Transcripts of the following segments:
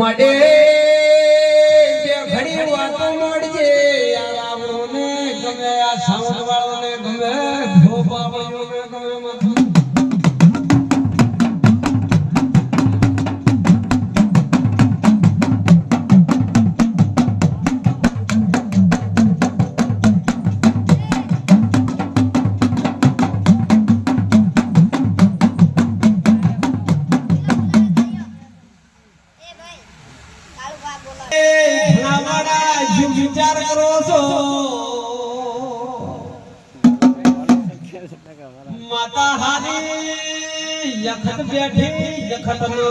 ಮಡೇ માતા હારી યખત બેઠી, યખત નો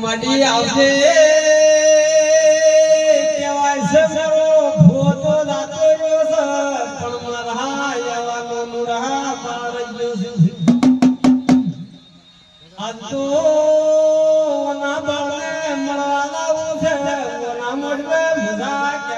મળી આવજે. કેવાય છે, મારો ભોતો દાતો રહ્યો છે, પણ મારા એવાનો મુરા પાર ગયો છે. આ તો ઓના બાળને મળવા લાવું છે, ઓના મોઢવે મુધા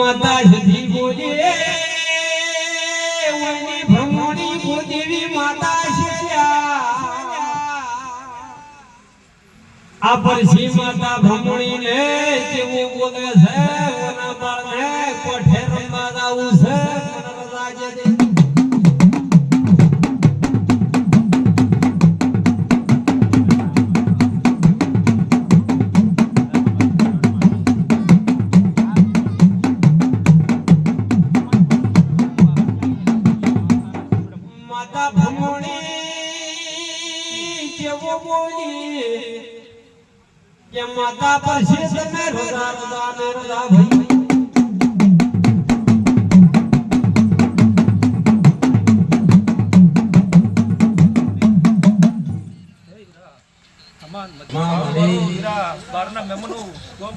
માતા માતા આ પરસી માતા ભ્રમણી ને જેવું બોલે છે બોલી કે માતા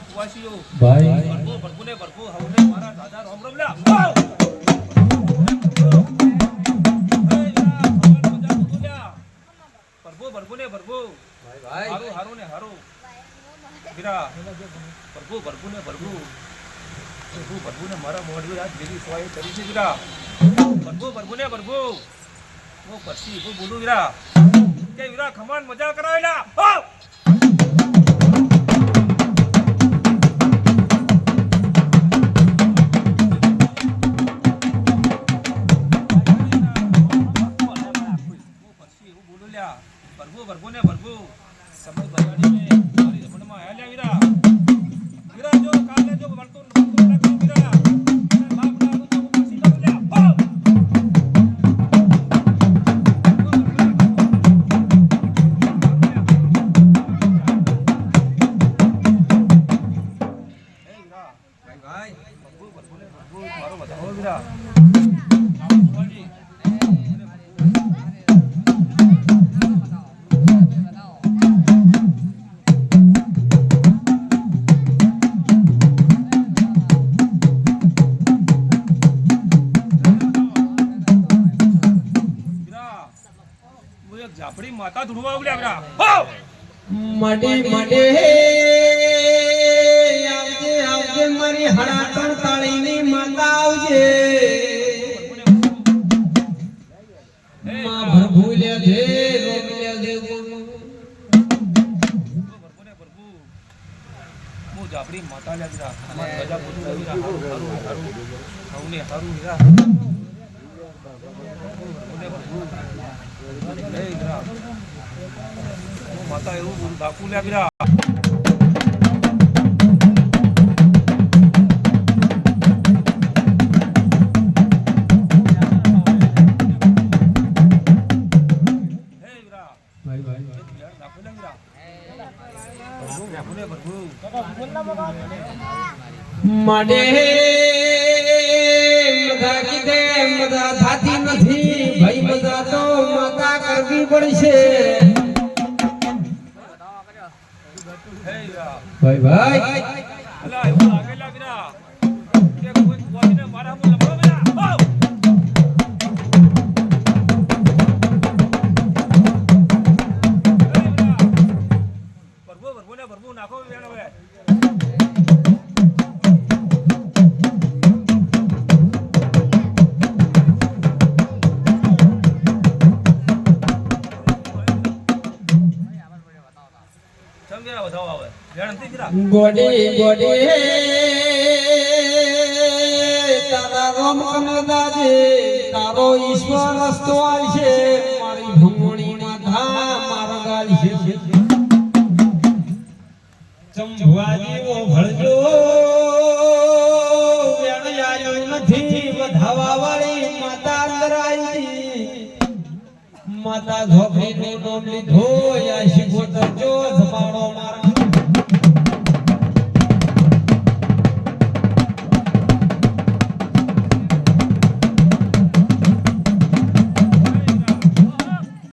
કુવાસીઓ, ભાઈ ભરપૂર, ભરપૂર, હવે મારા દાદા રોમ રોમ લ્યા. હીરા, ભરપૂર, ભરપૂરને ભરપૂર. ભરપૂર, ને મારા મોઢું આજ બીજી સોય કરી છે હીરા. ભરપૂર, ને ભરપૂર. હું પરસી, હું બોલું હીરા, ખમાન મજા કરાવેલા કોઈ ઝાપડી માતા ધૂળવા ઉગડ્યા આપડા હો! મડે મડે આવજે આવજે મારી હડાતણ તાળીની માતા આવજે. માં ભરભૂલે દે રોગલે દે આપણી માતા લાગરા અમાર ગજા પૂજું લાગરા હારું હારું હારું. ને હારું હીરા. લે એવું નાખો લે માડે પડશે ભાઈ ભાઈ. ગોડી ગોડી. તારા રોમ કનદાજે, તારો ઈશ્વર રસ્તો આવશે મારી ભમણી માથા મારા ભળજો, વેણ આયો નથી વધાવા વાળી માતા અંદર માતા ધોખી નો નોમ લીધો, યા શિખો તરજો